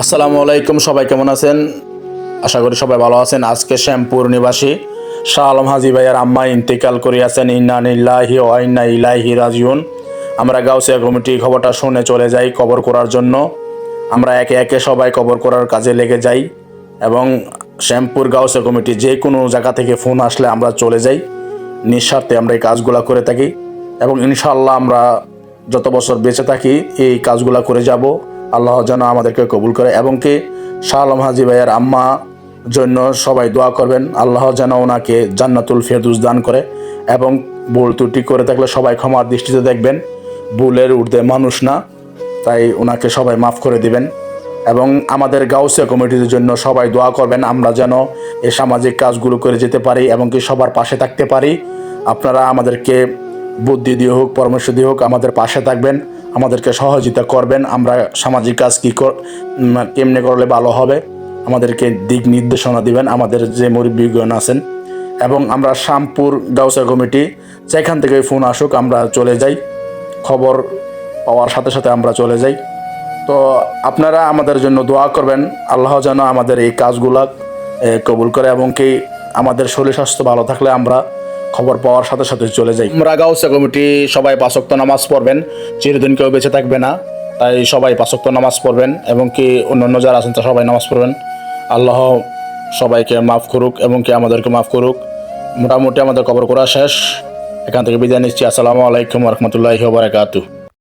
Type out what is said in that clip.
আসসালামু আলাইকুম, সবাই কেমন আছেন? আশা করি সবাই ভালো আছেন। আজকে শ্যামপুর নিবাসী শাহ আলম হাজি ভাইয়ার আম্মা ইন্তেকাল করিয়াছেন। ইন্না নিল্লাহি ও ইন্না ইলাইহি রাজিউন। আমরা গাউসিয়া কমিটি খবরটা শুনে চলে যাই কবর করার জন্য। আমরা একে একে সবাই কবর করার কাজে লেগে যাই এবং শ্যামপুর গাউসিয়া কমিটি যে কোনো জায়গা থেকে ফোন আসলে আমরা চলে যাই। নিঃস্বার্থে আমরা এই কাজগুলো করে থাকি এবং ইনশাল্লাহ আমরা যত বছর বেঁচে থাকি এই কাজগুলো করে যাব। আল্লাহ যেন আমাদেরকে কবুল করে এবং কি শাহ আলম হাজি ভাইয়ের আম্মা জন্য সবাই দোয়া করবেন। আল্লাহ যেন ওনাকে জান্নাতুল ফেরদুস দান করে এবং ভুল ত্রুটি করে থাকলে সবাই ক্ষমার দৃষ্টিতে দেখবেন। ভুলের ঊর্ধ্বে মানুষ না, তাই ওনাকে সবাই মাফ করে দিবেন। এবং আমাদের গাউসিয়া কমিটির জন্য সবাই দোয়া করবেন, আমরা যেন এই সামাজিক কাজগুলো করে যেতে পারি এবং কি সবার পাশে থাকতে পারি। আপনারা আমাদেরকে বুদ্ধি দিয়ে হোক, পরামর্শ দিয়ে হোক আমাদের পাশে থাকবেন। আমাদেরকে সহযোগিতা করবেন। আমরা সামাজিক কাজ কী কেমনে করলে ভালো হবে, আমাদেরকে দিক নির্দেশনা দিবেন, আমাদের যে মুরব্বীগণ আছেন। এবং আমরা শ্যামপুর গাউসিয়া কমিটি, যেখান থেকে ফোন আসুক, আমরা চলে যাই। খবর পাওয়ার সাথে সাথে আমরা চলে যাই। তো আপনারা আমাদের জন্য দোয়া করবেন, আল্লাহ যেন আমাদের এই কাজগুলা কবুল করে এবং কি আমাদের শরীর স্বাস্থ্য ভালো থাকলে আমরা খবর পাওয়ার সাথে সাথে চলে যাই। আমরা গাউসা কমিটি, সবাই পাঁচক্ত নামাজ পড়বেন। চিরদিন কেউ বেঁচে থাকবে না, তাই সবাই পাঁচক্ত নামাজ পড়বেন এবং কি অন্যান্য যারা আছেন তারা সবাই নামাজ পড়বেন। আল্লাহ সবাইকে মাফ করুক এবং কি আমাদেরকে মাফ করুক। মোটামুটি আমাদের খবর করা শেষ। এখান থেকে বিদায় নিচ্ছি। আসসালামু আলাইকুম রহমতুল্লাহি বারাকাতু